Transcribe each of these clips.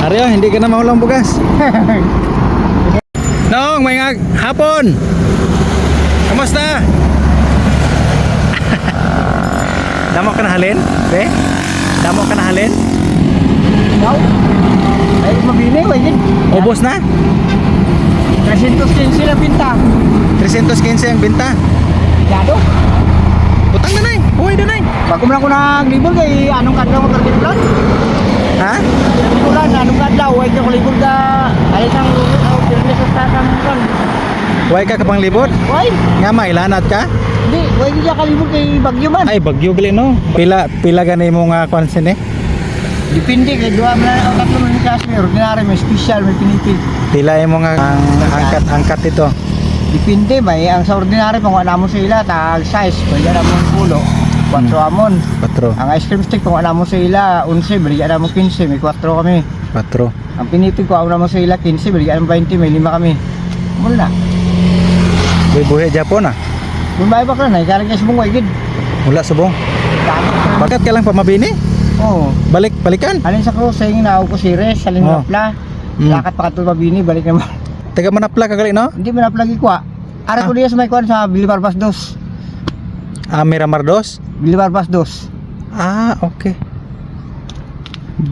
Aryo, hindi ka na mahulang bugas. Nong, may hapon. Kamusta? Damo ka na halin? Be? Damo ka na halin? Wow. Ay, mabini, wajin. Ubos na? 315 sila pinta. 315 ang binta. Yado. Utang na nay. Buhay na nay. Bago mo lang ko naglibol kay anong kadlaw mo karbibulan. Ha? Karbibulan, anong kadlaw, ay ka kulibol ka. Ay sang pirmi sa tatang kan. Huwag ka kapang libot? Why? Nga mailanat ka? Hindi, di ka kalibol kay Bagyo man. Ay, bagyo gali no. Pila, pila gani mo nga kwansin eh. Depende kay duwa mo na ang tatlo mo ni Kashmir. Ordinary, may special, may pinipig. Pila mo nga ang angkat-angkat ito. Depende eh. Ang sa ordinary, pang wala mo sa ila, tag size. Pwede na mo pulo. 4 amon. Patro. Ang ice cream stick, pang wala mo sa ila, 11, bigyan na mo 15, may 4 kami. Patro. Ang pinipig ko, ako naman sa ila, 15, bigyan ng 20, may 5 kami. Mula na. Buhay-buhay Japon ah. Kung ba ka na, ikalang kasi mong waigid. Mula subong. Bakit ka lang pamabini? Oo. Balik, balikan. Alin sa crossing, naaw ko si Res, alin Oh. oh. napla. Mm. Lakat pa katul mabini, balik naman. Taga manapla ka gali no? Hindi mo naplagi ko ah. Ara ko Ah. diya sa may kuwan sa Bilibar Bas 2. Ah, Miramar dos? Bilibar Bas 2. Ah, okay.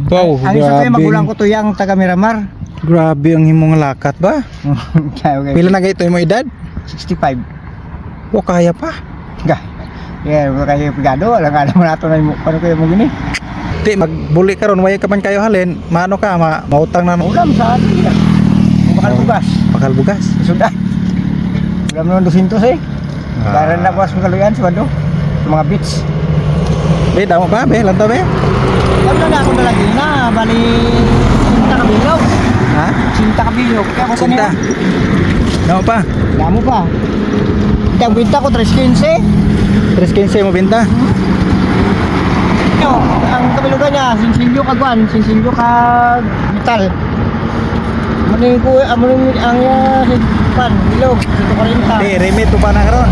Wow, Ang isa ko yung magulang ko to yung taga Miramar. Grabe ang himong lakat ba? okay, okay. Pila na gayto mo edad? 65. O kaya pa. Ga. Yeah, kayo pigado, wala nga naman nato na yung paano kayo mo gini. Ti magbuli ka ron, way ka man kayo halin. Maano ka, ma mautang na Ulam sa atin. bakal Oh. bugas. bakal bugas. Sudah. Ulam naman 200 eh. Para na bukas magaluyan sa bando. Sa mga beach. Be, damo pa, be, lantaw be. Ano na ako nalagi na, bali Sinta kabilog. Ha? Sinta kabilog. Kaya ako Sinta. Damo pa. Damo pa. Ang binta ko 315. 315 mo binta. Yo, ang kabilugan niya, sinsilyo kagwan, sinsilyo kag metal. Mani ko amon ang uh, pan bilog, ito 40. Di, remit pa na karon.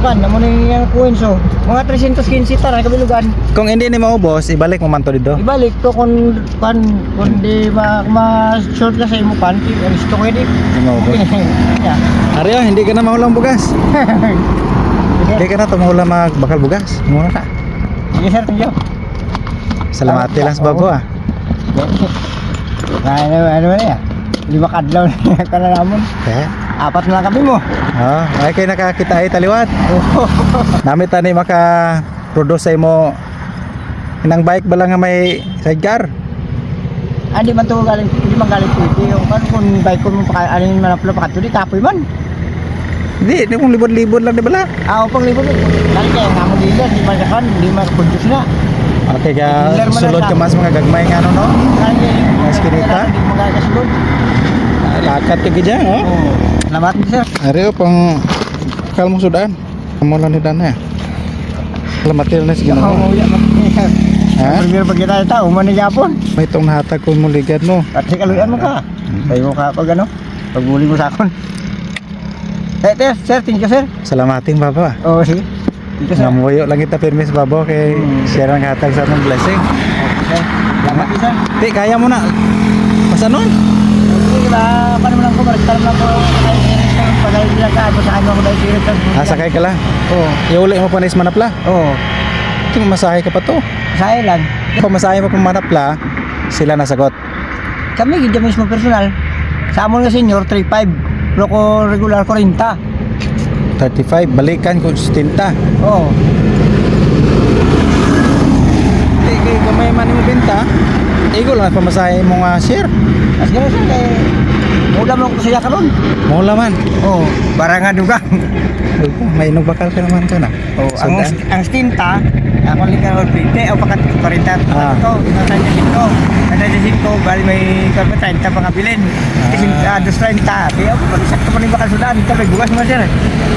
Limit gini. Ang iyang pan, amon yung kuin so. Mga 315 tar ang kabilugan. Kung hindi ni maubos, ibalik mo man to dito. Ibalik to kung pan kung di ma, ma short ka sa imo pan, gusto ko di. Hindi maubos. Ya. Aryo, hindi ka na mahulang bugas. Hindi ka na tumuhulang mag bakal bugas. Muna ka. Sige sir, thank you. Salamati lang sa babo ah. Ano ano ba ya? Lima kadlaw na ka na namon. Eh? Apat na lang kami mo. Oh, ay kay nakakita ay taliwat. Nami tani maka produce sa imo inang bike ba lang nga may sidecar? Ah, di man to galing, di man galing pwede. Yung kan kung bike ko mo pa alin man aplo pa kadto di kapoy man. Hindi, di mong libod-libod lang di bala. Ah, pang libot. Galing kay nga mo dealer, di man kan, di man produce na. Okay ka, mo sulod ka mas mga gagmay nga ano no? Mas kinita? Di mo. Lakat ka gidya, oh. Oh. Salamat sir. Ari pang kalmo sudan. Amo lang ni dana. Na sige Oh, na. man. Ha? Primero pag kita ta, uman ni Japon. May itong nahatag ko mo ligad mo. Pati kaluyan mo ka. Tayo mo ka pag ano, pagbuli mo sa akon. Eh, sir, sir, thank you sir. Salamating baba. Oh, sige. Namuyo lang kita permis babo kay Hmm. siya lang hatag sa atong blessing. Okay. Salamat din sir. Di kaya mo na. Masanon? Sige ba, paano mo lang ko, balik lang ko bilang ka, ako sa kanya ko dahil Sirit sir. Ah, sakay ka lang. Oo. Iuli mo pa na manapla. Oo. Ito masahe ka pa to. Saya lang. Kung masahe mo pa manapla, sila nasagot. Kami, gidya mismo personal. Sa amon nga senior, 3.5. Pero ko regular 40. 35, balikan ko 70. Oo. Di kay gamay man mo benta. Igo lang pamasahe mo nga share. As gano'n sir, kay... Muda mo ko siya karon. Mo laman. Oo. Bara nga dugang. May inog bakal ka naman ka na. Oh, ang Sudan. ang stinta, ako lang ka pinte o pakat 40 Ah. to, nasa jasin ko. Nasa jasin ko, bali may karma 30 pa nga bilin. Kasi Ah. dos 30. Kaya ako pag sakto pa rin bakal sudan, dito may bugas mo sir.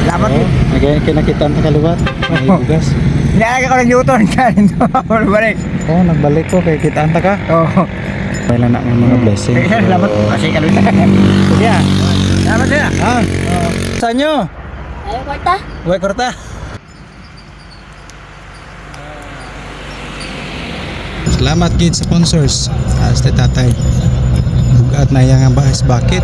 Lamat Oh, oh. nagay kinakita ang kaliwat. May bugas. Nialaga ko ng U-turn ka dito. Balik. Oh, nagbalik ko kay kita anta ka. Oh. Lang na ang mga blessing. Sir, salamat. Kasi kaluin. Sige ah. Salamat sir. Ah. Saan nyo? Ayo kwarta. Uwe korta. Salamat sa sponsors. As tatay. Bugat na yang bahas bakit.